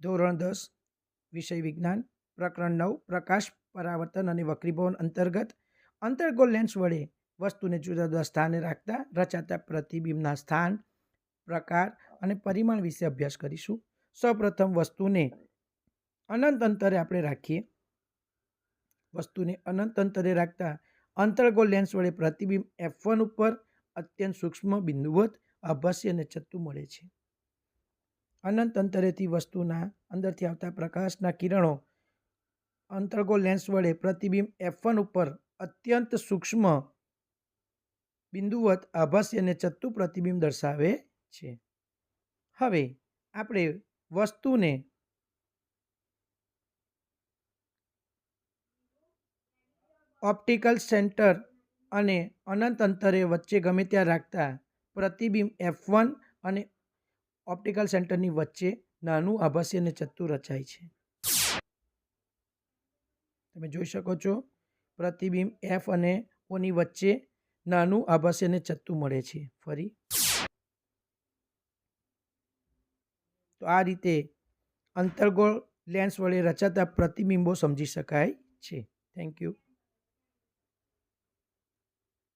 ધોરણ દસ, વિષય વિજ્ઞાન, પ્રકરણ નવ, પ્રકાશ પરાવર્તન અને વક્રીભવન અંતર્ગત અંતર્ગોળ લેન્સ વડે વસ્તુને જુદા જુદા સ્થાને રાખતા રચાતા પ્રતિબિંબના સ્થાન, પ્રકાર અને પરિમાણ વિશે અભ્યાસ કરીશું. સૌપ્રથમ વસ્તુને અનંત અંતરે આપણે રાખીએ. વસ્તુને અનંત અંતરે રાખતા અંતર્ગોળ લેન્સ વડે પ્રતિબિંબ એફ વન ઉપર અત્યંત સૂક્ષ્મ બિંદુવત આભાસી અને ચત્તુ મળે છે. અનંત અંતરેથી વસ્તુના અંદરથી આવતા પ્રકાશના કિરણો અંતર્ગો લેન્સ વડે પ્રતિબિંબ એફ ઉપર અત્યંત સૂક્ષ્મ બિંદુવત આભાસી અને ચત્તુ પ્રતિબિંબ દર્શાવે છે. હવે આપણે વસ્તુને ઓપ્ટિકલ સેન્ટર અને અનંત અંતરે વચ્ચે ગમે ત્યાં રાખતા પ્રતિબિંબ એફ વન અને ઓપ્ટિકલ સેન્ટરની વચ્ચે નાનું આભાસી અને ચત્તુ રચાય છે. તમે જોઈ શકો છો, પ્રતિબિંબ એફ અને ઓની વચ્ચે નાનું આભાસી અને ચત્તુ મળે છે. ફરી. તો આ રીતે અંતર્ગોળ લેન્સ વડે રચાતા પ્રતિબિંબો સમજી શકાય છે. Thank you